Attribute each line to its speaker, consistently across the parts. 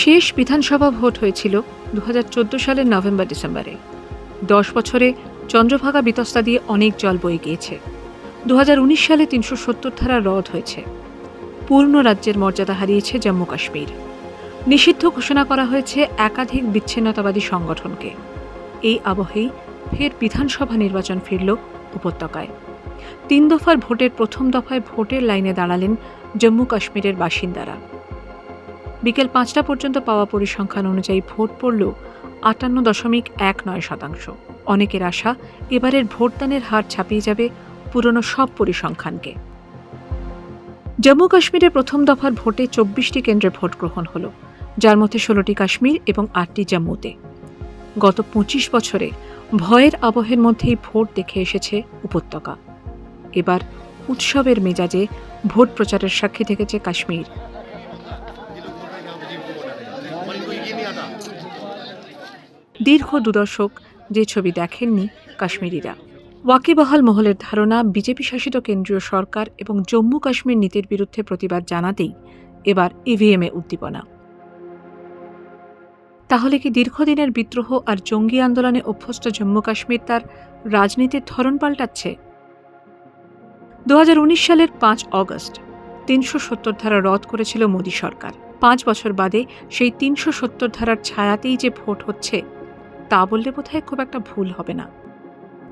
Speaker 1: শেষ বিধানসভা ভোট হয়েছিল দু হাজার চোদ্দ সালের নভেম্বর ডিসেম্বরে। দশ বছরে চন্দ্রভাগা বিতস্তা দিয়ে অনেক জল বয়ে গিয়েছে। দু হাজার উনিশ সালে তিনশো সত্তর ধারা রদ হয়েছে। পূর্ণ রাজ্যের মর্যাদা হারিয়েছে জম্মু কাশ্মীর। নিষিদ্ধ ঘোষণা করা হয়েছে একাধিক বিচ্ছিন্নতাবাদী সংগঠনকে। এই আবহেই ফের বিধানসভা নির্বাচন ফিরল উপত্যকায়। তিন দফার ভোটের প্রথম দফায় ভোটের লাইনে দাঁড়ালেন জম্মু কাশ্মীরের বাসিন্দারা। বিকেল পাঁচটা পর্যন্ত পাওয়া পরিসংখ্যান অনুযায়ী ভোট পড়ল আটান্ন দশমিক এক নয় শতাংশ। অনেকের আশা, এবারের ভোটদানের হার ছাপিয়ে যাবে পুরনো সব পরিসংখ্যানকে। জম্মু কাশ্মীরে প্রথম দফার ভোটে চব্বিশটি কেন্দ্রে ভোট গ্রহণ হলো। যার মধ্যে ষোলোটি কাশ্মীর এবং আটটি জম্মুতে। গত পঁচিশ বছরে ভয়ের আবহের মধ্যেই ভোট দেখে এসেছে উপত্যকা। এবার উৎসবের মেজাজে ভোট প্রচারের সাক্ষী থেকেছে কাশ্মীর। দীর্ঘ দুদশক যে ছবি দেখেননি কাশ্মীরিরা। ওয়াকিবহাল মহলের ধারণা, বিজেপি শাসিত কেন্দ্রীয় সরকার এবং জম্মু কাশ্মীর নীতির বিরুদ্ধে প্রতিবাদ জানাতেই এবার ইভিএমে উদ্দীপনা। তাহলে কি দীর্ঘদিনের বিদ্রোহ আর জঙ্গি আন্দোলনে অভ্যস্ত জম্মু কাশ্মীর তার রাজনীতির ধরন পাল্টাচ্ছে? দু হাজার উনিশ সালের পাঁচ অগস্ট, তিনশো সত্তর ধারা রদ করেছিল মোদী সরকার। পাঁচ বছর বাদে সেই তিনশো সত্তর ধারার ছায়াতেই যে ভোট হচ্ছে তা বললে বোধহয় খুব একটা ভুল হবে না।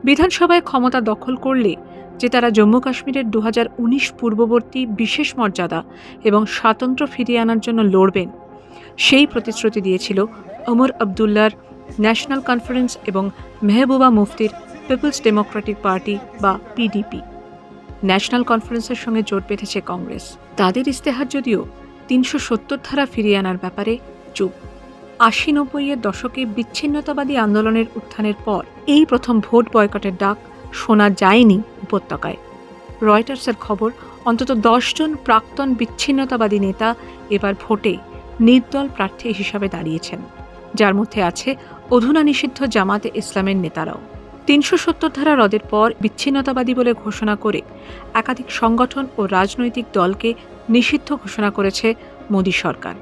Speaker 1: বিধানসভায় ক্ষমতা দখল করলে, যে তারা জম্মু কাশ্মীরের দু হাজার উনিশ পূর্ববর্তী বিশেষ মর্যাদা এবং স্বাতন্ত্র্য ফিরিয়ে আনার জন্য লড়বেন, সেই প্রতিশ্রুতি দিয়েছিল ওমর আবদুল্লার ন্যাশনাল কনফারেন্স এবং মেহবুবা মুফতির পিপলস ডেমোক্রেটিক পার্টি বা পিডিপি। ন্যাশনাল কনফারেন্সের সঙ্গে জোট বেঁধেছে কংগ্রেস। তাদের ইস্তেহার যদিও তিনশো সত্তর ধারা ফিরিয়ে আনার ব্যাপারে চুপ। আশি নব্বইয়ের দশকে বিচ্ছিন্নতাবাদী আন্দোলনের উত্থানের পর এই প্রথম ভোট বয়কটের ডাক শোনা যায়নি উপত্যকায়। রয়টার্সের খবর, অন্তত দশজন প্রাক্তন বিচ্ছিন্নতাবাদী নেতা এবার ভোটে নির্দল প্রার্থী হিসাবে দাঁড়িয়েছেন, যার মধ্যে আছে অধুনা নিষিদ্ধ জামাতে ইসলামের নেতারাও। তিনশো সত্তর ধারা রদের পর বিচ্ছিন্নতাবাদী বলে ঘোষণা করে একাধিক সংগঠন ও রাজনৈতিক দলকে নিষিদ্ধ ঘোষণা করেছে মোদী সরকার।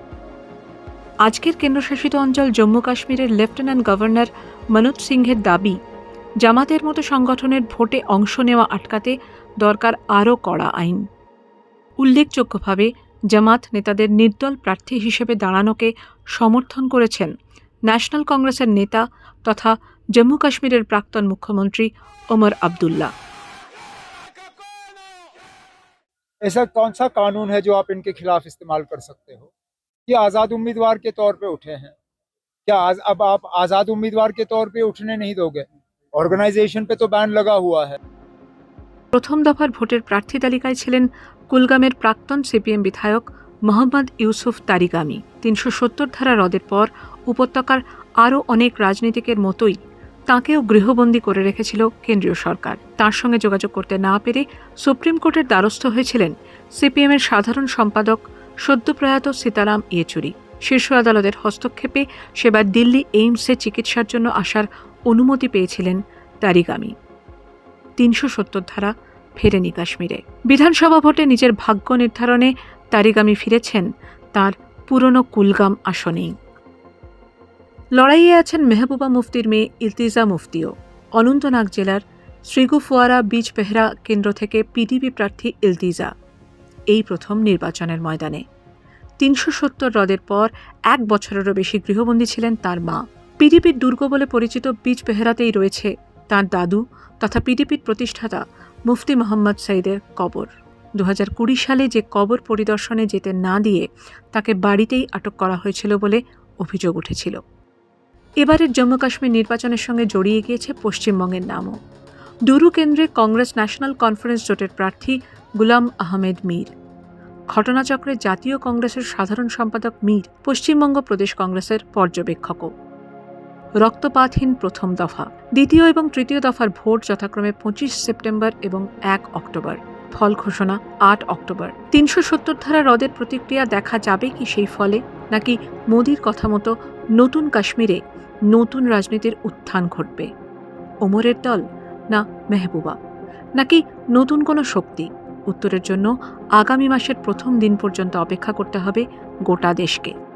Speaker 1: আজকের কেন্দ্রশাসিত অঞ্চল জম্মু কাশ্মীরের লেফটেন্যান্ট গভর্নর মনোজ সিংহের দাবি জামাতের মতো সংগঠনের ভোটে অংশ নেওয়া আটকাতে দরকার আরও কড়া আইন উল্লেখযোগ্যভাবে জামাত নেতাদের নির্দল প্রার্থী হিসেবে দাঁড়ানোকে সমর্থন করেছেন ন্যাশনাল কংগ্রেসের নেতা তথা জম্মু কাশ্মীরের প্রাক্তন মুখ্যমন্ত্রী ওমর আবদুল্লাহ
Speaker 2: ऐसा कौन सा कानून है जो आप इनके खिलाफ इस्तेमाल कर सकते हो कि आज़ाद उम्मीदवार के तौर पे उठे हैं क्या आज अब आप आज़ाद उम्मीदवार के तौर पे उठने नहीं दोगे ऑर्गेनाइजेशन पे तो बैन लगा हुआ है
Speaker 1: প্রথম দফার ভোটের প্রার্থী তালিকায় ছিলেন কুলগামের প্রাক্তন সিপিএম বিধায়ক মোহাম্মদ ইউসুফ তারিগামি তিনশো সত্তর ধারা রদের পর উপত্যকার আরও অনেক রাজনীতিকের মতোই তাঁকেও গৃহবন্দী করে রেখেছিল কেন্দ্রীয় সরকার তার সঙ্গে যোগাযোগ করতে না পেরে সুপ্রিম কোর্টের দ্বারস্থ হয়েছিলেন সিপিএমের সাধারণ সম্পাদক সদ্যপ্রয়াত সীতারাম ইয়েচুরি শীর্ষ আদালতের হস্তক্ষেপে সেবার দিল্লি এইমসে চিকিৎসার জন্য আসার অনুমতি পেয়েছিলেন তারিগামি। তিনশো সত্তর ধারা ফেরেনি কাশ্মীরে। বিধানসভা ভোটে নিজের ভাগ্য নির্ধারণে তারিগামি ফিরেছেন তার পুরনো কুলগাম আসনেই। লড়াইয়ে আছেন মেহবুবা মুফতির মেয়ে ইলতিজা মুফতিও। অনন্তনাগ জেলার শ্রীগুফুয়ারা বীজ পেহরা কেন্দ্র থেকে পিডিপি প্রার্থী ইলতিজা। এই প্রথম নির্বাচনের ময়দানে। তিনশো সত্তর হ্রদের পর এক বছরেরও বেশি গৃহবন্দী ছিলেন তার মা। পিডিপির দুর্গ বলে পরিচিত বীজ পেহরাতেই রয়েছে তার দাদু তথা পিডিপির প্রতিষ্ঠাতা মুফতি মোহাম্মদ সাইদের কবর। দু কুড়ি সালে যে কবর পরিদর্শনে যেতে না দিয়ে তাকে বাড়িতেই আটক করা হয়েছিল বলে অভিযোগ উঠেছিল। এবারের জম্মু কাশ্মীর নির্বাচনের সঙ্গে জড়িয়ে গিয়েছে পশ্চিমবঙ্গের নামও। ডুরু কেন্দ্রে কংগ্রেস ন্যাশনাল কনফারেন্স জোটের প্রার্থী গুলাম আহমেদ মীর। ঘটনাচক্রে জাতীয় কংগ্রেসের সাধারণ সম্পাদক মীর, পশ্চিমবঙ্গ প্রদেশ কংগ্রেসের পর্যবেক্ষকও। রক্তপাতহীন প্রথম দফা, দ্বিতীয় এবং তৃতীয় দফার ভোট যথাক্রমে পঁচিশ সেপ্টেম্বর এবং এক অক্টোবর। ফল ঘোষণা, আট অক্টোবর। তিনশো সত্তর ধারা হ্রদের প্রতিক্রিয়া দেখা যাবে কি সেই ফলে? নাকি মোদির কথা মতো নতুন কাশ্মীরে নতুন রাজনীতির উত্থান ঘটবে? ওমরের দল না মেহবুবা? নাকি নতুন কোনো শক্তি? উত্তরের জন্য আগামী মাসের প্রথম দিন পর্যন্ত অপেক্ষা করতে হবে গোটা দেশকে।